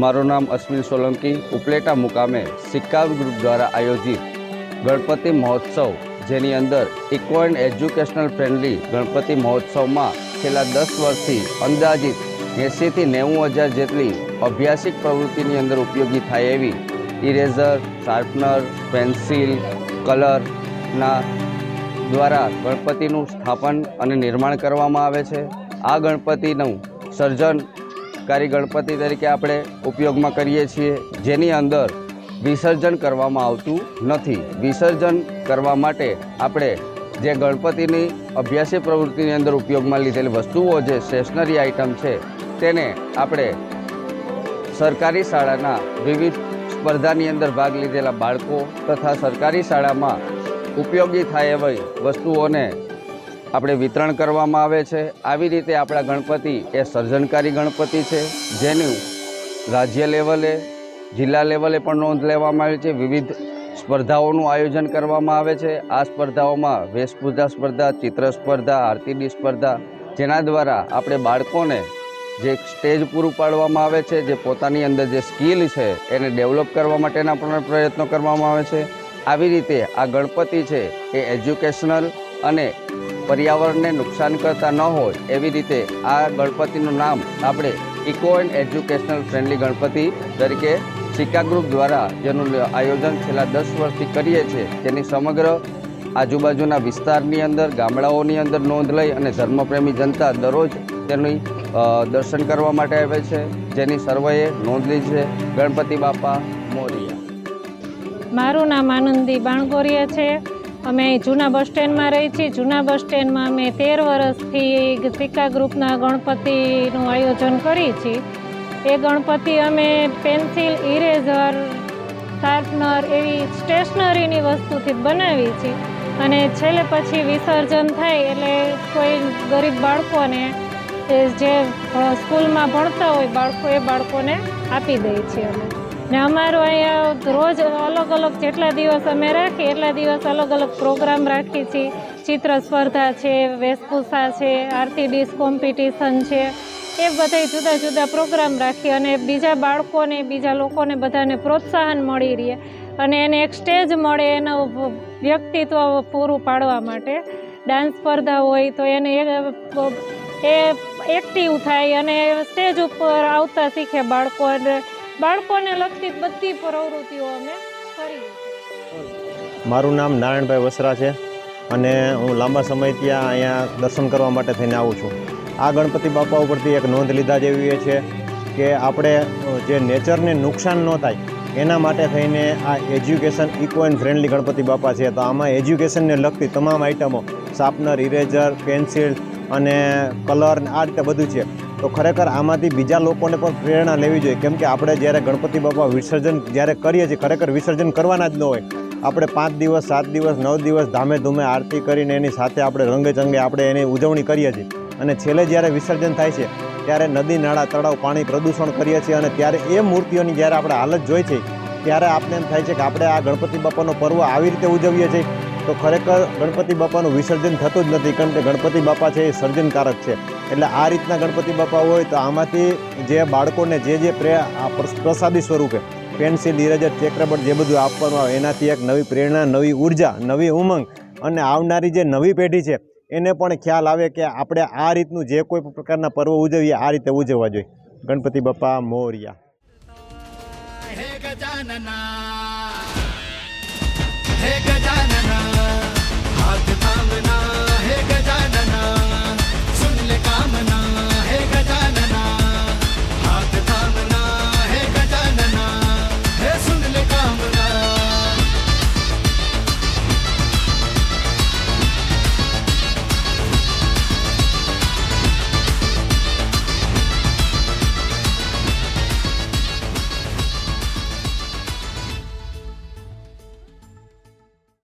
મારું નામ અશ્વિન સોલંકી, ઉપલેટા મુકામે સિક્કા ગ્રુપ દ્વારા આયોજિત ગણપતિ મહોત્સવ, જેની અંદર eco and educational friendly Ganapati મહોત્સવમાં છેલ્લા દસ વર્ષથી અંદાજિત એંસીથી નેવું હજાર જેટલી અભ્યાસિક પ્રવૃત્તિની અંદર ઉપયોગી થાય એવી ઇરેઝર, શાર્પનર, પેન્સિલ કલરના દ્વારા ગણપતિનું સ્થાપન અને નિર્માણ કરવામાં આવે છે. આ ગણપતિનું સર્જનકારી ગણપતિ તરીકે આપણે ઉપયોગમાં કરીએ છીએ, જેની અંદર વિસર્જન કરવામાં આવતું નથી. વિસર્જન કરવા માટે આપણે જે ગણપતિની અભ્યાસી પ્રવૃત્તિની અંદર ઉપયોગમાં લીધેલી વસ્તુઓ જે સ્ટેશનરી આઇટમ છે, તેને આપણે સરકારી શાળાના વિવિધ સ્પર્ધાની અંદર ભાગ લીધેલા બાળકો તથા સરકારી શાળામાં ઉપયોગી થાય એવી વસ્તુઓને આપણે વિતરણ કરવામાં આવે છે. આવી રીતે આપણા ગણપતિ એ સર્જનકારી ગણપતિ છે, જેનું રાજ્ય લેવલે, જિલ્લા લેવલે પણ નોંધ લેવામાં આવી છે. વિવિધ સ્પર્ધાઓનું આયોજન કરવામાં આવે છે. આ સ્પર્ધાઓમાં વેશભૂષા સ્પર્ધા, ચિત્ર સ્પર્ધા આરતીડી સ્પર્ધા, જેના દ્વારા આપણે બાળકોને જે સ્ટેજ પૂરું પાડવામાં આવે છે, જે પોતાની અંદર જે સ્કિલ છે, એને ડેવલપ કરવા માટેના પણ પ્રયત્નો કરવામાં આવે છે. આવી રીતે આ ગણપતિ છે એ એજ્યુકેશનલ અને પર્યાવરણને નુકસાન કરતા ન હોય એવી રીતે આ ગણપતિનું નામ આપણે eco and educational friendly Ganapati તરીકે સિક્કા ગ્રુપ દ્વારા જેનું આયોજન છેલ્લા દસ વર્ષથી કરીએ છીએ, તેની સમગ્ર આજુબાજુના વિસ્તારની અંદર, ગામડાઓની અંદર નોંધ લઈ અને ધર્મપ્રેમી જનતા દરરોજ તેની દર્શન કરવા માટે આવે છે. જેની સર્વેએ નોંધ લીધી છે ગણપતિ બાપા મોરિયા. મારું નામ આનંદી બાણગોરિયા છે. અમે જૂના બસ સ્ટેન્ડમાં રહી છીએ. જૂના બસ સ્ટેન્ડમાં અમે તેર વર્ષથી સિક્કા ગ્રુપના ગણપતિનું આયોજન કરીએ છીએ. એ ગણપતિ અમે પેન્સિલ, ઇરેઝર, શાર્પનર એવી સ્ટેશનરીની વસ્તુથી બનાવી છીએ. અને છેલ્લે પછી વિસર્જન થાય એટલે કોઈ ગરીબ બાળકોને જે સ્કૂલમાં ભણતા હોય બાળકો, એ બાળકોને આપી દઈએ છીએ અમે. ને અમારું અહીંયા રોજ અલગ અલગ જેટલા દિવસ અમે રાખીએ, એટલા દિવસ અલગ અલગ પ્રોગ્રામ રાખીએ છીએ. ચિત્ર સ્પર્ધા છે, વેશભૂષા છે, આરતી ડીશ કોમ્પિટિશન છે. એ બધા જુદા જુદા પ્રોગ્રામ રાખીએ અને બીજા બાળકોને, બીજા લોકોને બધાને પ્રોત્સાહન મળી રહે અને એને એક સ્ટેજ મળે, એનું વ્યક્તિત્વ પૂરું પાડવા માટે. ડાન્સ સ્પર્ધા હોય તો એને એ- એક્ટિવ થાય અને સ્ટેજ ઉપર આવતા શીખે બાળકો બાળકોને લગતી બધી પ્રવૃત્તિઓ અમે કરી મારું નામ નારાયણભાઈ વસરા છે અને હું લાંબા સમય ત્યાં અહીંયા દર્શન કરવા માટે થઈને આવું છું. આ ગણપતિ બાપા ઉપરથી એક નોંધ લીધા જેવી એ છે કે આપણે જે નેચરને નુકસાન ન થાય, એના માટે થઈને આ education eco and friendly Ganpati Bappa છે. તો આમાં એજ્યુકેશનને લગતી તમામ આઇટમો શાર્પનર, ઇરેઝર, પેન્સિલ અને કલર આ રીતે બધું છે. તો ખરેખર આમાંથી બીજા લોકોને પણ પ્રેરણા લેવી જોઈએ. કેમ કે આપણે જ્યારે ગણપતિ બાપા વિસર્જન જ્યારે કરીએ છીએ, ખરેખર વિસર્જન કરવાના જ ન હોય. આપણે પાંચ દિવસ, સાત દિવસ, નવ દિવસ ધામે ધૂમે આરતી કરીને એની સાથે આપણે રંગે ચંગે આપણે એની ઉજવણી કરીએ છીએ. અને છેલ્લે જ્યારે વિસર્જન થાય છે, ત્યારે નદી, નાળા, તળાવ, પાણી પ્રદૂષણ કરીએ છીએ અને ત્યારે એ મૂર્તિઓની જ્યારે આપણે હાલત જોઈ છે, ત્યારે આપણે એમ થાય છે કે આપણે આ ગણપતિ બાપાનો પર્વ આવી રીતે ઉજવીએ છીએ. તો ખરેખર ગણપતિ બાપાનું વિસર્જન થતું જ નથી, કારણ કે ગણપતિ બાપા છે એ સર્જનકારક છે. એટલે આ રીતના ગણપતિ બાપા હોય તો આમાંથી જે બાળકોને જે જે પ્રે પ્રસાદી સ્વરૂપે પેન્સિલ ઇરેજર ચેક્રબટ જે બધું આપવાનું આવે, એનાથી એક નવી પ્રેરણા, નવી ઊર્જા, નવી ઉમંગ અને આવનારી જે નવી પેઢી છે, એને પણ ખ્યાલ આવે કે આપણે આ રીતનું જે કોઈ પ્રકારના પર્વ ઉજવીએ, આ રીતે ઉજવવા જોઈએ. ગણપતિ બાપા મોરિયા. ગજાનના